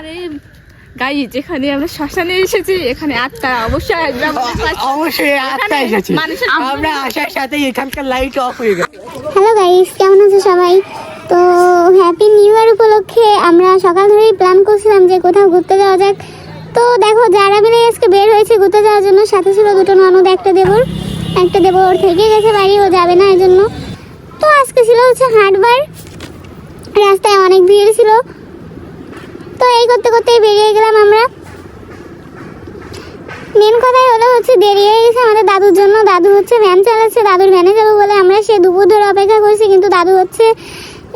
আরে গাই যেখানে আমরা শ্মশানে এসেছি এখানে আত্মা অবশ্যই পাশে। অবশ্যই আত্মা এসেছে। আমরা আসার সাথে এখানকার লাইট অফ হয়ে গেছে। হ্যালো গাইস কেমন আছো সবাই? তো হ্যাপি নিউ ইয়ার উপলক্ষে আমরা সকাল ধরেই প্ল্যান করছিলাম যে কোথাও ঘুরতে যাওয়া যাক। তো দেখো যারা মিলে আজকে বের হয়েছে ঘুরতে যাওয়ার জন্য সাথে ছিল দুটো ননদ একটা দেবর একটা দেবর থেকে গেছে বাড়ি ও যাবে না এই জন্য তো আজকে ছিল হচ্ছে হাটবার। রাস্তায় অনেক ভিড় ছিল। তো এই করতে করতেই বেরিয়ে গেলাম আমরা। মেন কথাই হলো হচ্ছে দেরি হয়ে গেছে, আমাদের দাদুর জন্য। দাদু হচ্ছে ভ্যান চালাচ্ছে, দাদুর ভ্যানে যাব বলে আমরা সে দুপুর ধরে অপেক্ষা করছি, কিন্তু দাদু হচ্ছে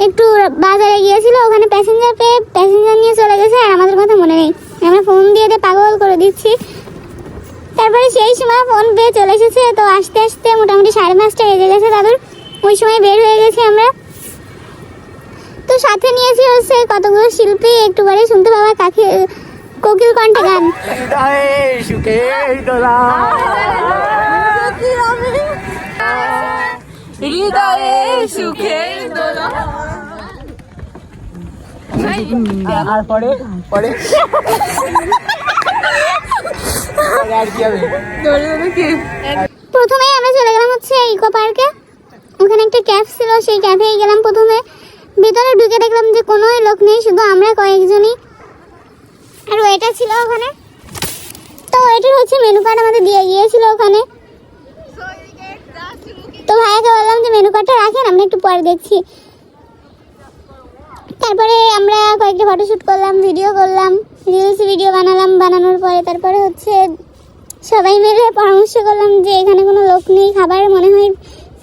একটু বাজারে গিয়েছিল, ওখানে প্যাসেঞ্জার পেয়ে প্যাসেঞ্জার নিয়ে চলে গেছে, আর আমাদের কথা মনে নেই। আমরা ফোন দিয়ে পাগল করে দিচ্ছি। তারপরে সেই সময় ফোন পেয়ে চলে এসেছে, তো আস্তে আস্তে মোটামুটি সাড়ে পাঁচটা বেজে গেছে দাদুর। ওই সময় বের হয়ে গেছি আমরা। তো সাথে নিয়েছি হচ্ছে কতগুলো শিল্পী একটু শুনতে পাবা কাকে, কোকিল কণ্ঠে গান। হৃদয়ে সুখের দোলা হৃদয়ে সুখের দোলা আর পরে পরে আর কি হবে দৌড়ে দৌড়ে কি প্রথমেই আমরা চলে গেলাম হচ্ছে ইকো পার্কে। ওখানে একটা ক্যাফ ছিল, সেই ক্যাফেই গেলাম প্রথমে। ভিতরে ঢুকে দেখলাম যে কোনো লোক নেই, শুধু আমরা কয়েকজনই। আর ওয়েটার ছিল ওখানে। তো ওয়েটার হচ্ছে মেনু কার্ড আমাদের দিয়ে গিয়েছিল ওখানে। তো ভাইয়াকে বললাম যে মেনু কার্ডটা রাখেন, আমরা একটু পরে দেখছি। তারপরে আমরা কয়েকটা ফটোশ্যুট করলাম ভিডিও করলাম রিলস ভিডিও বানালাম। বানানোর পরে তারপরে হচ্ছে সবাই মিলে পরামর্শ করলাম যে এখানে কোনো লোক নেই। খাবার মনে হয়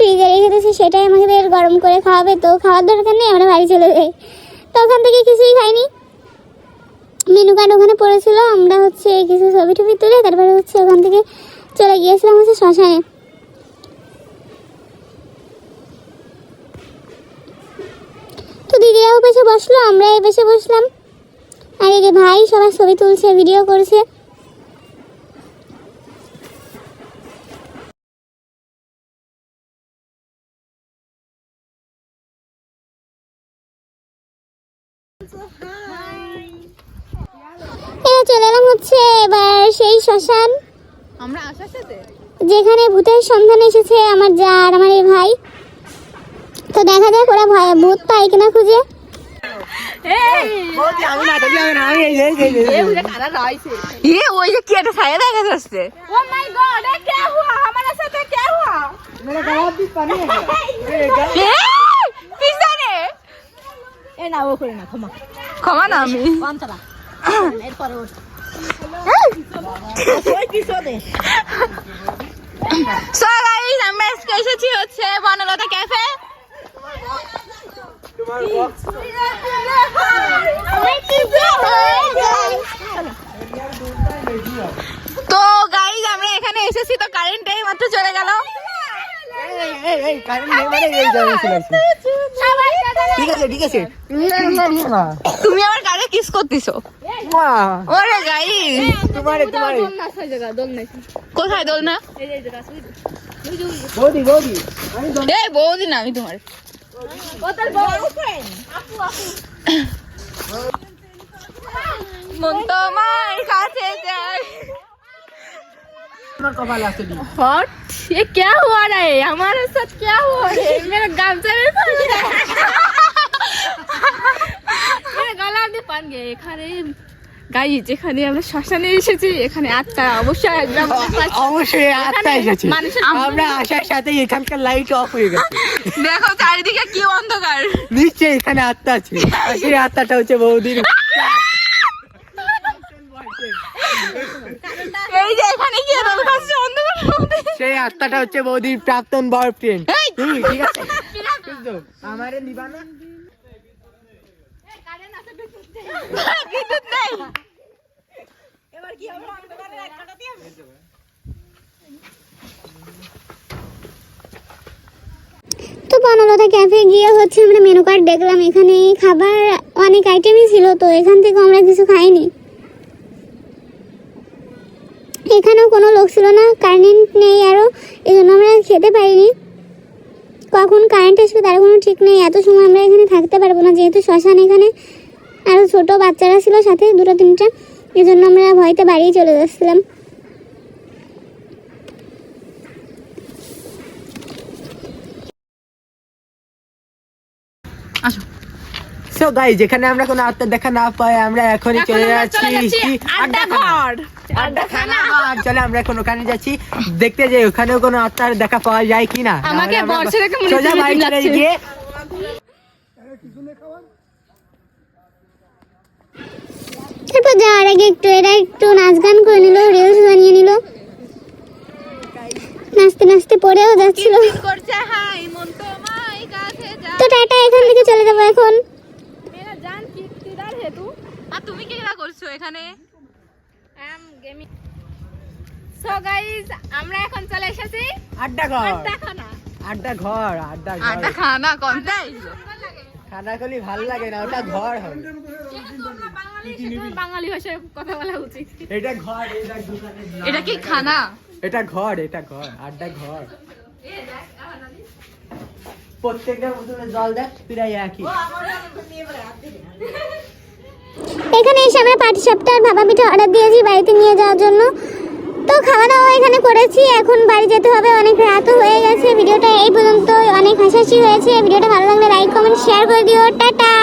ফ্রিজে রেখে দিয়েছে, সেটাই আমাদের গরম করে খাওয়াবে। তো খাওয়ার দরকার নেই, আমরা বাড়ি চলে যাই। তো ওখান থেকে কিছুই খাইনি। মেনু কার্ড ওখানে পড়েছিল, আমরা হচ্ছে কিছু ছবি টবি তুলে তারপরে হচ্ছে ওখান থেকে চলে গিয়েছিলাম হচ্ছে শ্মশানে। তো দিদিরাও পেছে বসল আমরা এই পেছে বসলাম। আর যে ভাই সবার ছবি তুলছে ভিডিও করছে। চলে এলাম হচ্ছে এবার সেই শ্মশান। আমরা আসার সাথে? যেখানে ভূতের সন্ধান এসেছে আমার যা আর আমার এই ভাই। তো দেখা যাক ওরা ভয় ভূত পায় কিনা খুঁজে। দেখা যাচ্ছে। ক্ষমা। না আমি। আমরা এসেছি হচ্ছে বনলতা ক্যাফে। তো গাই আমরা এখানে এসেছি তো কারেন্ট এই মাত্র চলে গেল। কারেন্ট ঠিক আছে ঠিক আছে না, তুমি আমার গাড়ি কিস করতেছো না, ওরে গাইস তোমারে তোমারে কোথায় দোল না বৌদি বৌদি আমি এই বৌদি না আমি তোমার মন তোমার কাছে যায় তোমার কপালে আছে দি हॉट ये क्या हुआ रहा है हमारे साथ क्या हुआ है मेरा गामचा में এখানে যেখানে আমরা শ্মশানে এসেছি এখানে আত্মা অবশ্যই অবশ্যই আসার সাথে এখানকার লাইট অফ হয়ে দেখো চারিদিকে কি অন্ধকার। নিশ্চয়ই এখানে আত্মা আছে। সেই আত্মাটা হচ্ছে বৌদির। সেই আত্মাটা হচ্ছে বৌদির প্রাক্তন বয়ফ্রেন্ড ঠিক আছে। নিবানা তো বনলতা ক্যাফে গিয়ে হচ্ছে আমরা মেনু কার্ড দেখলাম এখানে খাবার অনেক আইটেমই ছিল, তো এখান থেকে আমরা কিছু খাইনি। এখানেও কোনো লোক ছিল না কারেন্ট নেই আরও এই জন্য আমরা খেতে পারিনি। কখন কারেন্ট আসবে তার কোনো ঠিক নেই, এত সময় আমরা এখানে থাকতে পারব না, যেহেতু শ্মশান এখানে আরও ছোট বাচ্চারা ছিল সাথে দুটো তিনটা। এই জন্য আমরা ভয়তে বাড়ি চলে যাচ্ছিলাম। আসো। সো গাইস যেখানে আমরা কোনো আত্মার দেখা না পাই আমরা এখনই চলে যাচ্ছি। চলে আড্ডা ঘর। চলে আমরা এখন ওখানে যাচ্ছি। দেখতে যে ওখানেও কোনো আত্মার দেখা পাওয়া যায় কিনা। আমাকে নাহলে দেখে মনে সোজা হচ্ছে বাড়ি চলে যাচ্ছে। গিয়ে তারপর যাওয়ার আগে একটু এরা একটু নাচ গান করে নিল রিলস বানিয়ে নিল। নাচতে নাচতে পড়েও যাচ্ছিল। করছে হাই মন তোমায় কাছে যা তো টাটা এখান থেকে চলে যাব এখন। মেরা জান কি কিদার হে তু? আর তুমি কি করছ এখানে? সো গাইস আমরা এখন চলে এসেছি আড্ডা ঘর। আড্ডা খানা আড্ডা ঘর। আড্ডা ঘর আড্ডা খানা ভালো লাগে না ওটা ঘর হবে। বাঙালি ভাষায় কথা বলা উচিত। এটা ঘর এটা দোকানের এটা কি খানা? এটা ঘর এটা ঘর আড্ডা ঘর। প্রত্যেকটা বোতলে জল দেখ প্রায় একই। এখানে এসে আমরা পাটি সাপটা আর ভাপা পিঠা অর্ডার দিয়েছি বাড়িতে নিয়ে যাওয়ার জন্য। তো খাওয়া দাওয়া এখানে করেছি এখন বাড়ি যেতে হবে অনেক রাতও হয়ে গেছে। ভিডিওটা এই পর্যন্ত অনেক হাসাহাসি হয়েছে। ভিডিওটা ভালো লাগলে লাইক কমেন্ট শেয়ার করে দিও। টাটা!